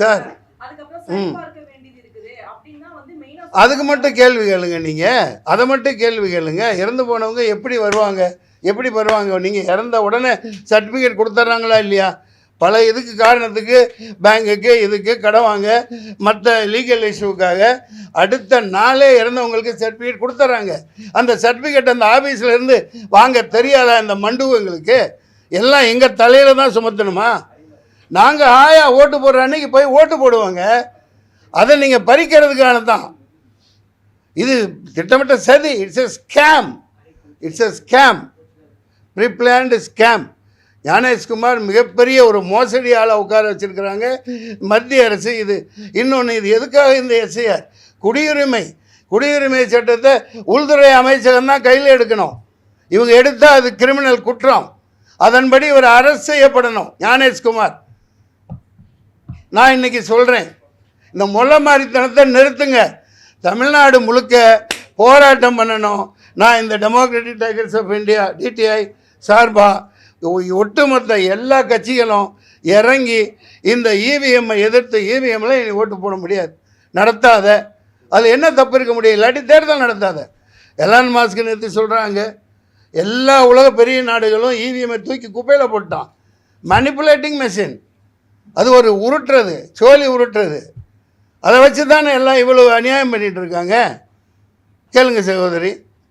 Sir. அதுக்கு மட்டும் கேள்வி கேளுங்க நீங்கள் அதை மட்டும் கேள்வி கேளுங்க. இறந்து போனவங்க எப்படி வருவாங்க? எப்படி வருவாங்க? நீங்கள் இறந்த உடனே சர்டிஃபிகேட் கொடுத்துட்றாங்களா இல்லையா? பல இதுக்கு காரணத்துக்கு பேங்குக்கு இதுக்கு கடன் வாங்க மற்ற லீகல் இஷ்யூக்காக அடுத்த நாளே இறந்தவங்களுக்கு சர்டிஃபிகேட் கொடுத்துட்றாங்க அந்த சர்டிஃபிகேட் அந்த ஆஃபீஸில் இருந்து வாங்க தெரியாதா அந்த மண்டுவங்களுக்கு எல்லாம் எங்கள் தலையில் தான் சுமத்தணுமா? நாங்கள் ஆயா ஓட்டு போடுற அன்னைக்கு போய் ஓட்டு போடுவோங்க. அதை நீங்கள் பறிக்கிறதுக்கான தான் இது திட்டமிட்ட சதி. It's a scam it's a scam preplanned scam Gyanesh Kumar மிகப்பெரிய ஒரு மோசடியால் உட்கார வச்சுருக்கிறாங்க. மத்திய அரசு இது. இன்னொன்று இது எதுக்காக இந்த எஸ்ஐஆர் குடியுரிமை குடியுரிமை சட்டத்தை உள்துறை அமைச்சகம் தான் கையில் எடுக்கணும். இவங்க எடுத்தால் அது கிரிமினல் குற்றம். அதன்படி இவர் அரசு செய்யப்படணும். ஞானேஷ்குமார். நான் இன்னைக்கு சொல்கிறேன் இந்த முல்லை மாதிரித்தனத்தை நிறுத்துங்க. தமிழ்நாடு முழுக்க போராட்டம் பண்ணணும். நான் இந்த democratic tigers of India DTI சார்பாக ஒட்டுமொத்த எல்லா கட்சிகளும் இறங்கி இந்த இவிஎம்மை எதிர்த்து E இவிஎம்மில் இனி ஓட்டு போட முடியாது. நடத்தாத அதில் என்ன தப்பு இருக்க முடியும்? இல்லாட்டி தேர்தல் நடத்தாத. எலான் மாஸ்க்கு நிறுத்தி சொல்கிறாங்க எல்லா உலக பெரிய நாடுகளும் இவிஎம்ஐ இவிஎம்மை தூக்கி குப்பையில் போட்டான். மேனிப்புலேட்டிங் மெஷின் அது ஒரு உருட்டுறது சோலி உருட்டுறது. அதை வச்சு தானே எல்லாம் இவ்வளோ அநியாயம் பண்ணிகிட்டு இருக்காங்க? கேளுங்க சகோதரி.